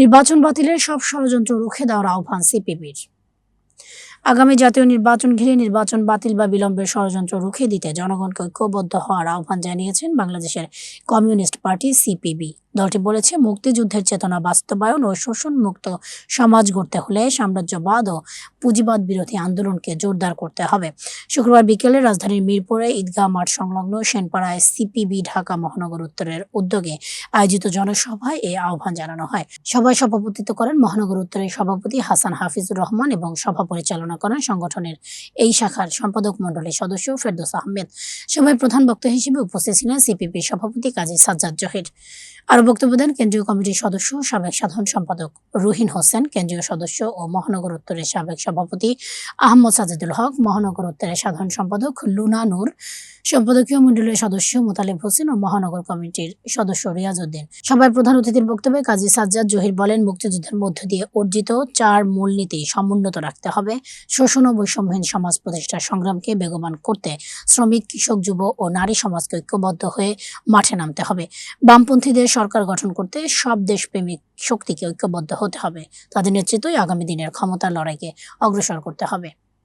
নির্বাচন বাতিলের সব ষড়যন্ত্র রুখে দেওয়ার আহ্বান সিপিবির। আগামী জাতীয় নির্বাচন ঘিরে নির্বাচন বাতিল বা বিলম্বের ষড়যন্ত্র রুখে দিতে জনগণকে ঐক্যবদ্ধ হওয়ার আহ্বান জানিয়েছেন বাংলাদেশের কমিউনিস্ট পার্টি সিপিবি। দলটি বলেছে, মুক্তিযুদ্ধের চেতনা বাস্তবায়ন ও শোষণ মুক্ত সমাজ গড়তে হলে সাম্রাজ্যবাদ ও পুঁজিবাদ বিরোধী আন্দোলনকে জোরদার করতে হবে। শুক্রবার বিকেলে রাজধানীর মিরপুরে ঈদগাহ মাঠ সংলগ্ন সেনপাড়ায় সিপিবি ঢাকা মহানগর উত্তরের উদ্যোগে আয়োজিত জনসভায় এই আহ্বান জানানো হয়। সভায় সভাপতিত্ব করেন মহানগর উত্তরের সভাপতি হাসান হাফিজুর রহমান এবং সভা পরিচালনা করেন সংগঠনের এই শাখার সম্পাদক মণ্ডলীর সদস্য ফেরদোস আহমেদ। সভায় প্রধান বক্তা হিসেবে উপস্থিত ছিলেন সিপিপির সভাপতি কাজী সাজ্জাদ জহির। আরও বক্তব্য দেন কেন্দ্রীয় কমিটির সদস্য সাবেক সাধারণ সম্পাদক রুহিন হোসেন। কেন্দ্রীয় সদস্য ও মহানগর উত্তরের সাবেক সভাপতি আহমদ সাজেদুল হক, মহানগর উত্তরের সাধারণ সম্পাদক লুনা নূর, সম্পাদকীয় মন্ডলীর সদস্য মোতালেব হোসেন ও মহানগর কমিটির সদস্য রিয়াজ উদ্দিন সভায় প্রধান অতিথির বক্তব্যে কাজী সাজ্জাদ জহির বলেন, মুক্তিযুদ্ধের মধ্য দিয়ে অর্জিত চার মূলনীতি সমুন্নত রাখতে হবে। শোষণ ও বৈষম্যহীন সমাজ প্রতিষ্ঠার সংগ্রামকে বেগবান করতে শ্রমিক, কৃষক, যুব ও নারী সমাজকে ঐক্যবদ্ধ হয়ে মাঠে নামতে হবে। বামপন্থীদের সরকার গঠন করতে সব দেশপ্রেমিক শক্তিকে ঐক্যবদ্ধ হতে হবে। তাদের নেতৃত্বই আগামী দিনের ক্ষমতার লড়াইকে অগ্রসর করতে হবে।